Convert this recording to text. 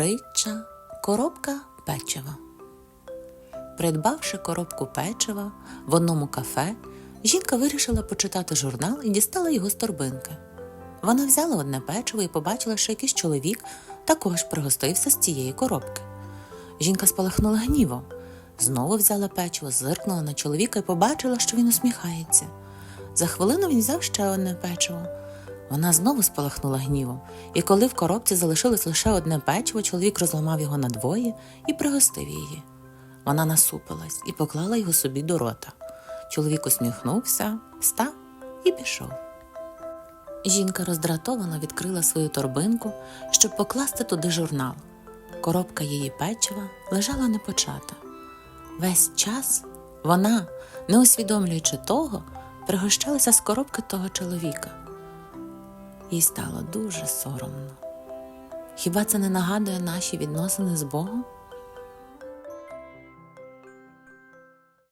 Притча коробка печива. Придбавши коробку печива в одному кафе, жінка вирішила почитати журнал і дістала його з торбинки. Вона взяла одне печиво і побачила, що якийсь чоловік також пригостився з цієї коробки. Жінка спалахнула гнівом. Знову взяла печиво, зиркнула на чоловіка і побачила, що він усміхається. За хвилину він взяв ще одне печиво. Вона знову спалахнула гнівом, і коли в коробці залишилось лише одне печиво, чоловік розламав його надвоє і пригостив її. Вона насупилась і поклала його собі до рота. Чоловік усміхнувся, встав і пішов. Жінка роздратовано відкрила свою торбинку, щоб покласти туди журнал. Коробка її печива лежала непочата. Весь час вона, не усвідомлюючи того, пригощалася з коробки того чоловіка. Їй стало дуже соромно. Хіба це не нагадує наші відносини з Богом?